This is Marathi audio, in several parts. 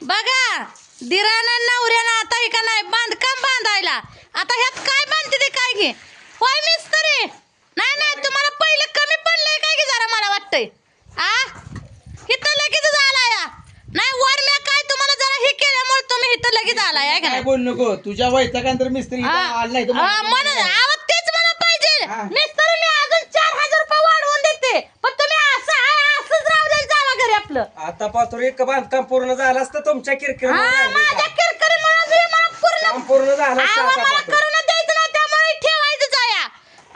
बघा दिरानं नवऱ्यानं आता हे का नाही बांधकाम बांधायला? आता ह्यात काय बांधते ते काय घे? होय मिस्त्री? नाही नाही तुम्हाला पहिलं कमी पडलंय काय की जरा मला वाटतंय. आ? इथं लगेच झाला या. नाही वर मी काय तुम्हाला जरा हे केल्यामुळे तुम्ही इथं लगेच आलाय आहे का काय बोल नको? तुझ्या वैतागानंतर मिस्त्री. इथं आला नाही तर म्हणून आवाज तेच मला पाहिजे. मिस्त्री मी अजून चार हजार रुपये वाढवून देते पण तुम्ही असं आहे, असंच राहू द्यायला जावा घरी आपलं आता पाहतो एक बांधकाम पूर्ण झालं असतं तुमच्या किरकिर हा माझ्या किरकिरी म्हणून तुम्ही मला पूर्ण काम पूर्ण झालं असतं आवा आता मला पाहतो. करून द्यायचं नाही त्यामुळे ठेवायचं जाया.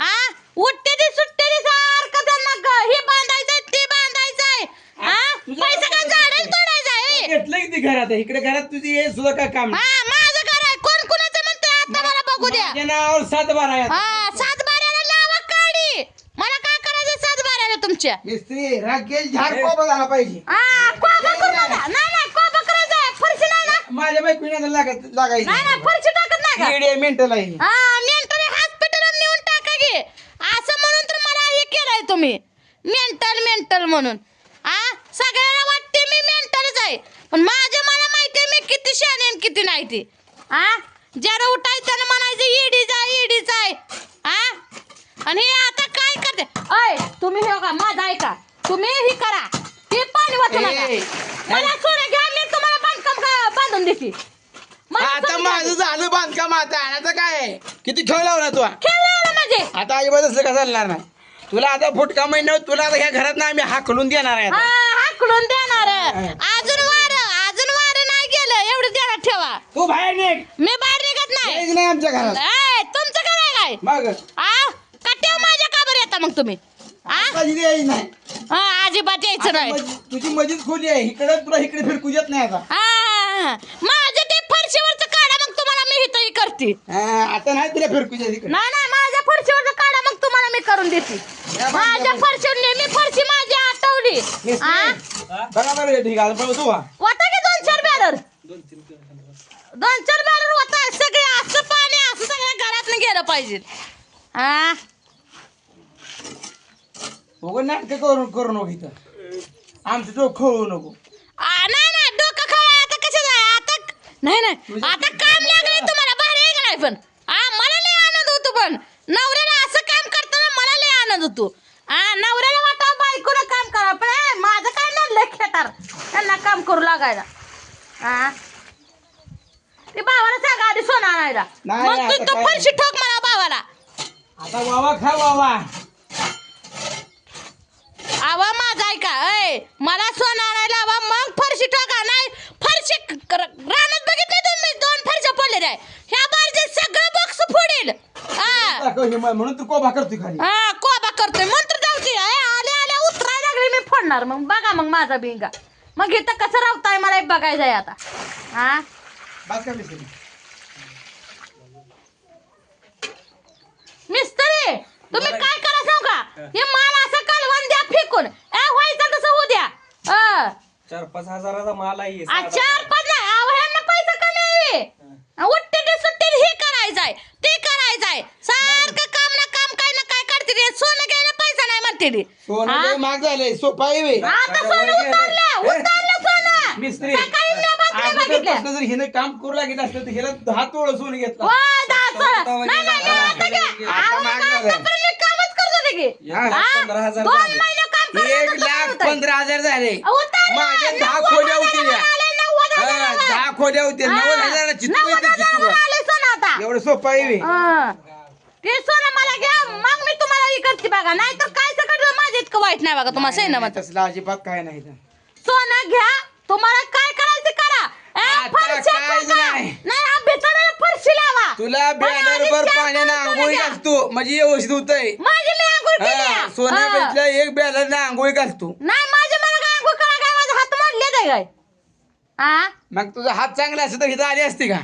आ? उठते ती सुट्टे ती सारखं त्यांना ग- हे बांधायचंय ते बांधायचंय. हा तुझ्या पैसा काय झाडेल तोडायचंय? घेतलं की ते घरात इकडे घरात तुझी हे सुद्धा काय काम? नाही. हा माझं घर आहे कोण कुणाचं म्हणतंय? आता मला बघू द्या. माझ्या नावावर सात बारा आहेत. हा सात बाऱ्याला लावा काढी मला काय करायचं सात बाऱ्याला तुमच्या मिस्त्री राखेल झाड कोबा झाला पाहिजे. कोबा करू नका. नाही नाही कोबा करायचं आहे फरशी नाही ना? माझ्या बायकोने लागत नाही लागायची. नाही फरशी टाकत नाही का? येडे मेंटल आहे हा मेंटल हॉस्पिटल नेऊन टाका गे असं म्हणून तर मला हे केलंय तुम्ही. मेंटल मेंटल म्हणून. हा सगळ्यांना वाटते मी मेंटलच आहे. पण माझं मला माहिती आहे मी किती शहाणी आणि किती नाही ती. हा जरा उठायचं म्हणायचं इडीच आहे इडीच आहे. हा आणि हे आता करते अय तुम्ही हे का माझं ऐका. तुम्ही हे करा. हे पाणी वाचू नका. ए, मला सोनं घ्या मी तुम्हाला बांधकाम का- बांधून देते. मला आता सोनं घ्या. माझं झालं बांधकाम आता. आता काय? आहे? किती खेळ लावला तू? म्हणजे? आता अजिबात असलं का चालणार नाही तुला आता फुटका महिना तुला आता ह्या घरात ना आम्ही हाकलून देणार आहे हा आता. हाकलून देणार. अजून वार अजून वार नाही गेलं. एवढं देणार ठेवा. तू बाहेर निघ. मी बाहेर निघत नाही. यायचं नाही आमच्या घरात. ए, तुमचं काय काय? मग? माझ्या येता मग तुम्ही? आ? माझी यायची नाही हा, अजिबात यायचं नाही. तुझी मजीद खोली आहे. इकडे तुला इकडे फिरकू येत नाही आता. हा माझं ते फरशीवरचं काढा मग तुम्हाला मी इथं करते. हा, आता नाही तुला फिरकू येत इकडे. नाही नाही माझ्या फरशीवरचं काढा मग तुम्हाला मी करून देते. या बाई, माझ्या या बाई. फरशीवर मी फरशी माझी आटवली. मिस्त्री, आ? बघा बरं ठीक आहे. वाटा की दोन चार बॅलर? दोन चार बॅलर होता. सगळे असं पाणी असं सगळ्या घरात गेलं पाहिजे. हा नाटकं करू करू नको इथं. आमचं डोकं खोळू नको. आ, नाही नाही डोकं खवळा आता कसं जाय आता नाही नाही. आता काम लागले तुम्हाला. बाहेर आहे का नाही पण? हा मला लय आनंद होतो पण. नवऱ्याला असं काम करताना मला लय आनंद होतो. हा नवऱ्याला वाटा बायकोनं काम करा. पण माझं काय नडलंय खेटार त्यांना काम करू लागायला. ते भावाला सांगा आधी सोना आणायला. नाही, मग नाही, तू आता तू काय फरशी ठोक मला भावाला. आता वावा खा वावा. आवा माझा ऐका ऐ मला सोनं आणायला मग फरशी ठोका नाही फरशी क- क- रानात बघितले तुम्ही दोन फरशा पडलेल्या आहे ह्या बारचे सगळं बॉक्स फोडेल. हा. हे म- म्हणून तू कोबा करतोय खाली. हा कोबा करतोय. मंत्र जाऊची आल्या आल्या उतरायला लागले मी फोडणार. मग बघा मग माझा बिंगा. मग इथं कसं रावताय मला हे बघायचं आहे आता. हा? बस का मिस्त्री मिस्त्री तुम्ही काय करा सांगू का हे माल असं कालवण द्या फेकून ए व्हायचं तसं होऊ द्या अ. पाच हजाराचा माल आहे आ, चार अहो, ह्यांना पैसा कमी उठते ते सुट्टे हे करायचंय ते करायचंय सारखं काम ना काम काय ना काय करते ते सोनं घ्यायला पैसा नाही म्हणते ते सोनं? लय महाग झालंय सोपा आहे बे. आता सोनं उतरलं उतरलं सोनं मिस्त्री सकाळी मी बातम्या बघितल्या अगोदरपासून जर हिने काम करू लागत असलं तर हिला दहा तोळ सोनं घेतलं वा, दहा सोनं. नाही, नाही, मी आता घ्या. आता अहो, महाग मी झालं. आतापर्यंत मी कामच करत होते की. हा, हा? पंधरा हजार दोन झाले. महिने पंधरा हजार झाले. माझ्या दहा खोल्या होतील हजारावर या. आले, नव्वद हा, हजारावर. दहा खोल्या होत्या नव्वद हजाराची येते आता. एवढं सोपं आहे. ते सोनं मला घ्या मग मी तुम्हाला हे करते बघा नाही तर काय सगळं माझं इतकं वाईट नाही बघा तुम्हाला सही तसलं अजिबात काय नाही इथं. सोनं घ्या तुम्हाला काय करायचं ते करा ए, आता फरशा काहीच टाका. नाही. नाही हा भिताडाला फरशी लावा तुला आधी बॅनर वर चार पाण्यानं आंघोळी. घालतो म्हणजे व्यवस्थित होतंय माझी मी आंघोळ केली हा, आहे. सोन्या हा. एक बॅलर आंघोळी घालतो नाही माझ्या मला काय आंघोळ करा काय माझा ते काय? हा मग तुझा हात चांगला असत तर इथं आली असती का?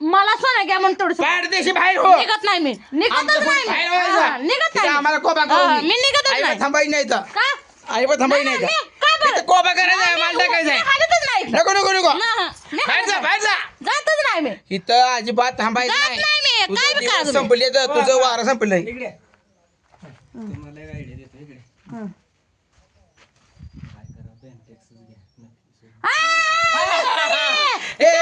मला सोनं घ्या म्हणून थोडस. पाडदेशी बाहेर हो. निघत नाही मी. निघतच कोणी नाही बाहेर मी. व्हायचं. हा, निघत तिथं नाही आम्हाला कोबा करून मी निघतच आई नाही. थांबायची नाही तर का? आई थांबायची नाही नाही, तर नाही, काय बरं? इथं कोबा करायचा आहे नाही, माल मी- टाकायचा मी आहे हालतच नाही. इथं. नको नको. नको ना, मी बाहेर हालत जा नाही. बाहेर जा. जातच नाही मी. इथं अजिबात थांबायचं जात नाही. नाही. काय तुझं बी. संपले तर तुझं वारं संपलंय. इकडे. तुम्हाला एक आयडिया देतो इकडे. हं. काय करा बँक टॅक्सच घ्या आ,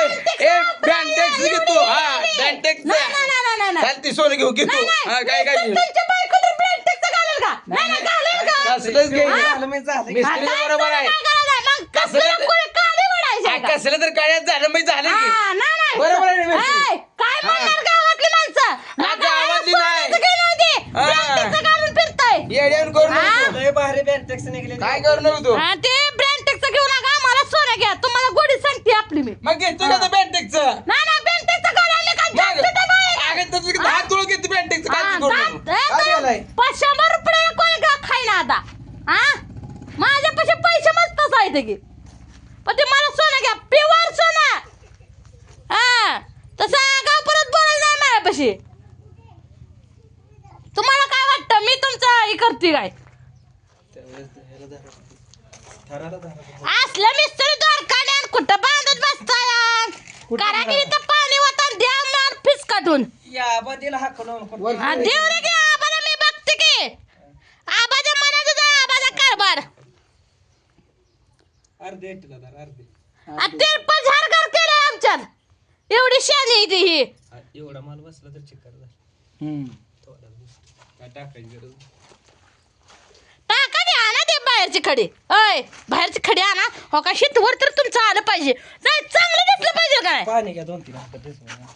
बँटेक्स एवढी घेतो हा एवढी. बँटेक्स नाही, नाही, नाही, नाही, नाही. चालती सोनं घेऊ घेतो नाही, नाही. हा काय काय तुम- तुमच्या बायको तर ब्रँडेडचं घालेल का? नाही, नाही, घालेल का? कसलंच घे झालं मी झालं की. मिस्त्री आता बरोबर आहे काय करायला? मग कसलं कसलं ते- कोणी काडी ओढायची आहे का? कसलं तर काळ्यात झालं मी झालं की हा, नाही, नाही. बरोबर आहे ना, मिस्त्री? ऐ, काय म्हणणार गावातली माणसं हा, नका गावातली सोन्याचं नाही. घेऊन येऊ दे. हा. ब्रँडेडचं घालून फिरताय येड्यान करू नको हा? तू. लय भारी बँटेक्स निघले काय करू नको तू हा, ते ब्रँडेडचं घेऊ नका मला सोनं घ्या. तुम्हाला गोडी सांगते आपली मी. मग घेतो का बँटेक्स नाही नाही जास्त तर. अगं तुझं तुळ घेतो हा, करू नको ए, झालंय? पाच शंभर रुपये कोणी का आता? हा? माझ्यापाशी पैसे मस्तच आहेत की. पण ते मला सोनं घ्या. प्युअर सोनं. हा. तसं गाव परत बोलायला नाही माझ्यापाशी. तुम्हाला काय वाटतं? मी तुमचं हे करते काय? असलं मिस्त्री द्वारकाड्यान कुठं बांधत बसताय करा की इथं पाणी वतन द्या मार फिस काढून. या बदीला हाकलून हा, देऊ रे की आबाला मी बघते की. आबाच्या मनाचं जा आबाचा कारभार. अर्धे अर्धे. आ, तिरपल झारघर केलंय आमच्यात. एवढी शानी आहे ती. ही हा, एवढा माल बसला तर चिकार झाला. हम्म. थोडा काय टाकायची गरज? नाही. बाहेरची खडी. अय बाहेरची खडी आणा. हो का शेतवर तर तुमचं आलं पाहिजे. नाही चांगलं दिसलं पाहिजे काय? पाणी घ्या दोन तीन हातात म्हणा.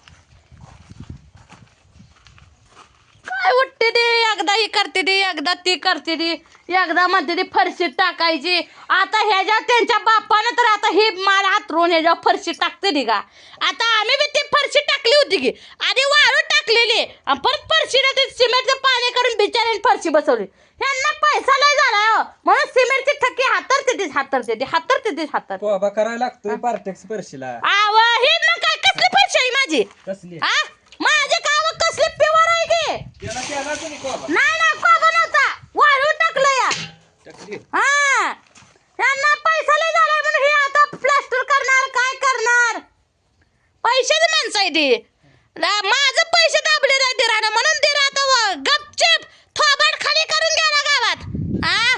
काय उठते ते? एकदा ही करते ती एकदा ती करते ती. एकदा म्हणते ती फरशी टाकायची. आता ह्याच्या त्यांच्या बापानं तर आता ही माल हातरून ह्याच्यावर फरशी टाकते ती का? आता आम्ही बी ती फरशी टाकली होती की. आधी वाळू टाकलेली. आणि परत फरशीला ते सिमेंटचं पाणी करून बिचाऱ्याने फरशी बसवली. ह्यांना पैसा लय झालाय हो. म्हणून सिमेंटची ठक्की हातरते तीच हातरते ती हातरते तीच हातर करायला लागतोय पार्टेक्स परशीला आव हे मग काय कसली फरशी आहे माझी? कसली? हा माझे गाव कसले प्युअर आहे की त्याला त्याला तुम्ही कोबा नाही नाही कोबा नव्हता. वाळू टाकलं या हा. यांना पैसा लय झालाय म्हणून हे आता प्लास्टर करणार काय करणार? पैशाची माणसं आहे ती माझं पैसे दाबले नाही दिरानं म्हणून दिरा आता व- गपचेप थोबाड खाली करून गेला गावात. हा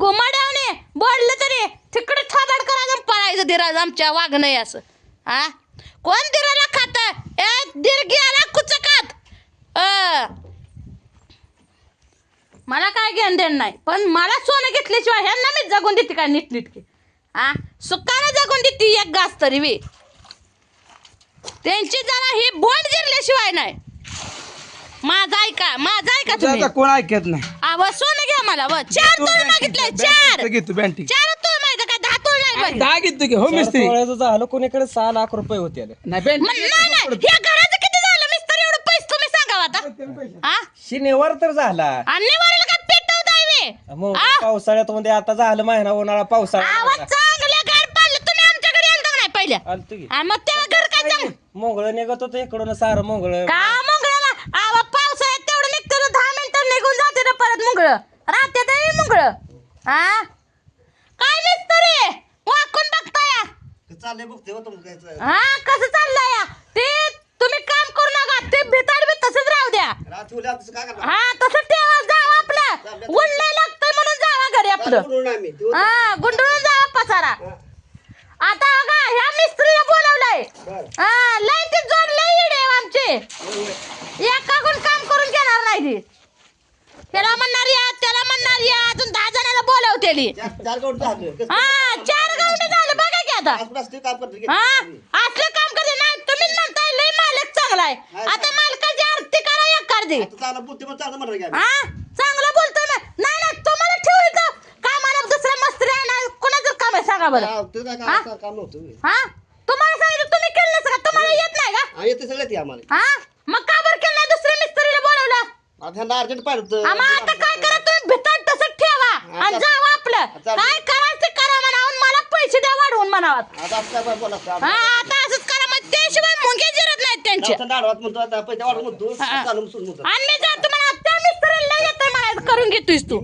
गुमाड्यावने बोललं तरी तिकडे थोबाड करायचं पळायचं दिराज आमच्या वागणं असं. हा कोण दिराला खात ए दिर गेला कुचकात अ मला काय घेणं देणं नाही. पण मला सोनं घेतल्याशिवाय ह्यांना मी जगून देते काय नीट नीटके हा? सुखानं जगून देते एक घास तरी वे त्यांची जरा ही बोट जिरल्याशिवाय नाही. माझा ऐका माझा ऐका तुझं तुम्ही. आता कोण ऐकत नाही? आव सोनं घ्या मला व. चार तू तोळ मागितले चार. घेतो बँटेक्स चार तोळ माहिती काय दहा तोळ नाही पाहिजे दहा घेतो की हो मिस्त्री. झालं कोणीकडे सहा लाख रुपये होते आले. नाही मग नाही नाही. बँटेक्स या घराचं किती झालं मिस्तर? एवढं पैसे तुम्ही सांगा आता. हा? शिनेवर तर झाला. आणि वरील का पेटवताय वे मग? पावसाळ्यात मध्ये आता झालं महिना उन्हाळा पावसाळा आवाज. चांगल्या घर पाडलं तुम्ही आमच्याकडे आलता का नाही पहिल्या? आलतो की. आणि मग तेव्हा घर काय चांगलं? मोगळ निघत होतं इकडून सारं मोगळ. का मुंगळाला? आवा पावसाळ्यात तेवढं निघतं दहा मिनिटं निघून जाते ना परत मुंगळ. राहते ते मुंगळ. हा काय मिस्त्री वाकून बघताय हा कसं चाललंय या? ते तुम्ही काम करू नका. ते भिताड बी तसंच राहू द्या. हा तसंच ठेवा जावा आपलं. ऊन लय आपलं. हा गुंडळून जावा पसारा आता बघा ह्या मिस्त्रीला बोलवलंय. हा लय ते जोड लय येडे आहे आमचे. एकाकडून काम करून घेणार नाही ती. त्याला म्हणणार या त्याला म्हणणार या अजून दहा जणाला बोलवतेली. हा चार गावडे झालं बघा की आता. हा असलं काम करते. नाही तुम्हीच म्हणताय लय मालक चांगला आहे. आता मालकाची आरती करा एक करते हा चांगलं बोलतोय ना नाही नाही तुम्हाला ठेवू इथं कामाला दुसऱ्या मस्त्री आहे ना काम सांगा बरं. हा? तुम्हाला सांगितलं तुम्ही केलं नसतं का? तुम्हाला येत नाही का? हा मग का बरं केलं नाही? दुसऱ्या मिस्त्रीला बोलवलं. अर्जंट पाहिजे आम्हा आता काय करा तुम्ही? भितर तसंच ठेवा. आणि जावा आपलं. काय करायचं ते करा म्हणावं मला पैसे द्या वाढवून म्हणावं. आता असं काय बोला हा आता असंच करा मग. त्याशिवाय मुंगे जिरत नाहीत त्यांचे. डाळवात म्हणतो आता पैसे वाढ म्हणतो हा. चालू म्हणतो. आणि मी जातो म्हणा. त्या मिस्त्रीला मला करून घेतोयस तू.